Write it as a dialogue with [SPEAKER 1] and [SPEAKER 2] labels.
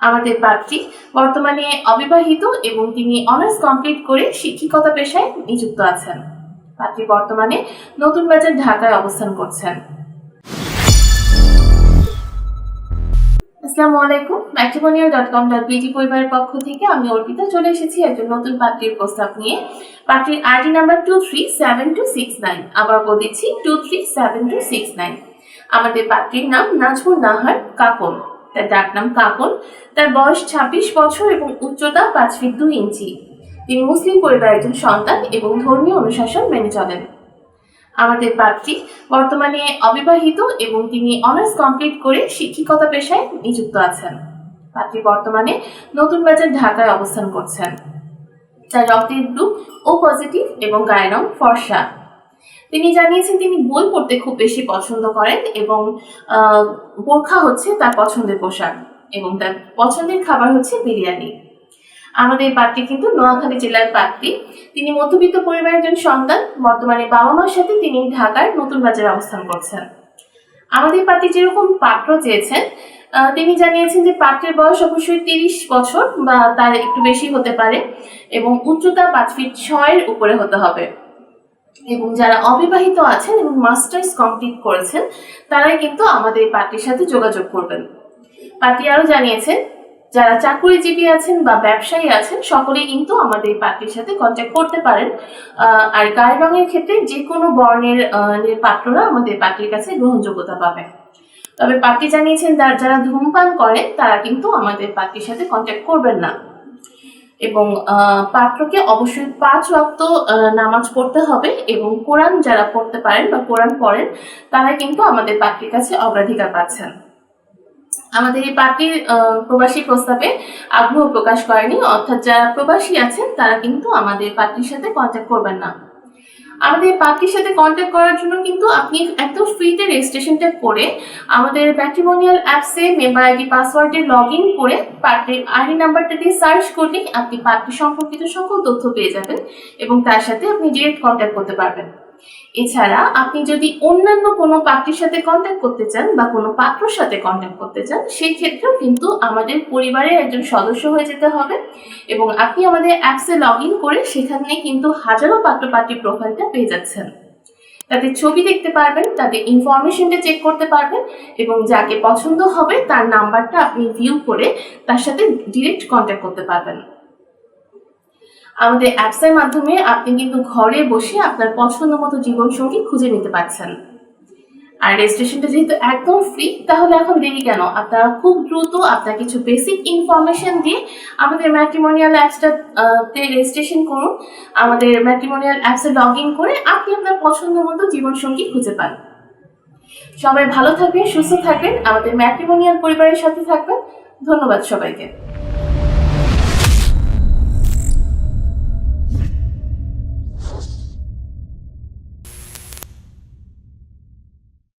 [SPEAKER 1] আমাদের পাত্রী বর্তমানে অবিবাহিত এবং তিনি অনার্স কমপ্লিট করে শিক্ষিকতা পেশায় নিযুক্ত আছেন। পাত্রী বর্তমানে নতুন বাজার ঢাকায় অবস্থান করছেন। আসসালামু আলাইকুম। Matrimonial dot com dot BG পরিবারের পক্ষ থেকে আমি অর্পিতা চলে এসেছি একজন নতুন পাত্রীর প্রস্তাব নিয়ে। পাত্রীর ID number two three seven two six nine আবার বলেছি two three seven two six nine আমাদের পাত্রীর নাম নাজমুল নাহার কাকন তার ডাক নাম কাকন। তার বয়স ছাব্বিশ বছর এবং উচ্চতা পাঁচ ফিট দুই ইঞ্চি। তিনি মুসলিম পরিবারের একজন সন্তান এবং ধর্মীয় অনুশাসন মেনে চলেন। আমাদের পাত্রী বর্তমানে অবিবাহিত এবং তিনি অনার্স কমপ্লিট করে শিক্ষিকতা পেশায় নিযুক্ত আছেন। পাত্রী বর্তমানে নতুন বাজার ঢাকায় অবস্থান করছেন। তার রক্তের গ্রুপ ও পজিটিভ এবং গায়ের রং ফর্সা। তিনি জানিয়েছেন তিনি বই পড়তে খুব বেশি পছন্দ করেন এবং বোরখা হচ্ছে তার পছন্দের পোশাক এবং তার পছন্দের খাবার হচ্ছে বিরিয়ানি। আমাদের পাত্রী কিন্তু নোয়াখালী জেলার পাত্রী তিনি মধ্যবিত্ত পরিবারের একজন সন্তান, বর্তমানে বাবা মার সাথে তিনি ঢাকার নতুন বাজারে অবস্থান করছেন। আমাদের পাত্রী যেরকম পাত্র চেয়েছেন তিনি জানিয়েছেন যে পাত্রের বয়স অবশ্যই তিরিশ বছর বা তার একটু বেশি হতে পারে এবং উচ্চতা পাঁচ ফিট ছয়ের উপরে হতে হবে। এবং যারা অবিবাহিত আছেন এবং মাস্টার্স কমপ্লিট করেছেন, তারাই কিন্তু আমাদের পার্টির সাথে যোগাযোগ করবেন। পার্টি আরও জানিয়েছেন যারা চাকুরিজীবী আছেন বা ব্যবসায়ী আছেন, সকলেই কিন্তু আমাদের পার্টির সাথে কন্ট্যাক্ট করতে পারেন। আর গায়ের রঙের ক্ষেত্রে যে কোনো বর্ণের পাত্ররা আমাদের পার্টির কাছে গ্রহণযোগ্যতা পাবে তবে পার্টি জানিয়েছেন, যারা যারা ধূমপান করেন, তারা কিন্তু আমাদের পার্টির সাথে কন্ট্যাক্ট করবেন না। এবং পাত্রকে অবশ্যই পাঁচ আহ, নামাজ পড়তে হবে এবং কোরআন যারা পড়তে পারেন বা কোরআন পড়েন তারা কিন্তু আমাদের পাত্রের কাছে অগ্রাধিকার পাচ্ছেন। আমাদের এই আহ, প্রবাসী প্রস্তাবে আগ্রহ প্রকাশ করেনি অর্থাৎ যারা প্রবাসী আছেন তারা কিন্তু আমাদের পার্টির সাথে কন্ট্যাক্ট করবেন না। আমাদের পার্টির সাথে কন্ট্যাক্ট করার জন্য কিন্তু আপনি একদম ফ্রিতে রেজিস্ট্রেশনটা করে আমাদের ম্যাট্রিমোনিয়াল অ্যাপসে মেম্বার আইডি পাসওয়ার্ডে লগ ইন করে পার্টির আইডি নাম্বারটা দিয়ে সার্চ করলেই আপনি পার্টি সম্পর্কিত সকল তথ্য পেয়ে যাবেন এবং তার সাথে আপনি ডিরেক্ট কন্ট্যাক্ট করতে পারবেন। এছাড়া আপনি যদি অন্যান্য কোনো পার্টির সাথে কন্ট্যাক্ট করতে চান বা কোনো পাত্রর সাথে কন্ট্যাক্ট করতে চান, সেই ক্ষেত্রেও কিন্তু আমাদের পরিবারের একজন সদস্য হয়ে যেতে হবে এবং আপনি আমাদের অ্যাপসে লগ ইন করে সেখানে কিন্তু হাজারো পাত্র পার্টি প্রোফাইলটা পেয়ে যাচ্ছেন। তাদের ছবি দেখতে পারবেন তাদের ইনফরমেশনটা চেক করতে পারবেন এবং যাকে পছন্দ হবে তার নাম্বারটা আপনি ভিউ করে তার সাথে ডিরেক্ট কন্ট্যাক্ট করতে পারবেন। আমাদের অ্যাপসের মাধ্যমে আপনি কিন্তু ঘরে বসে আপনার পছন্দ মতো জীবনসঙ্গী খুঁজে নিতে পারছেন। আর রেজিস্ট্রেশনটা যেহেতু একদম ফ্রি তাহলে এখন দেরি কেন? আপনারা খুব দ্রুত আপনার কিছু বেসিক ইনফরমেশন দিয়ে আমাদের ম্যাট্রিমোনিয়াল অ্যাপসটা তে রেজিস্ট্রেশন করুন। আমাদের ম্যাট্রিমোনিয়াল অ্যাপসে লগ ইন করে আপনি আপনার পছন্দ মতো জীবনসঙ্গী খুঁজে পান। সবাই ভালো থাকবেন, সুস্থ থাকবেন। আমাদের ম্যাট্রিমোনিয়াল পরিবারের সাথে থাকবেন। ধন্যবাদ সবাইকে।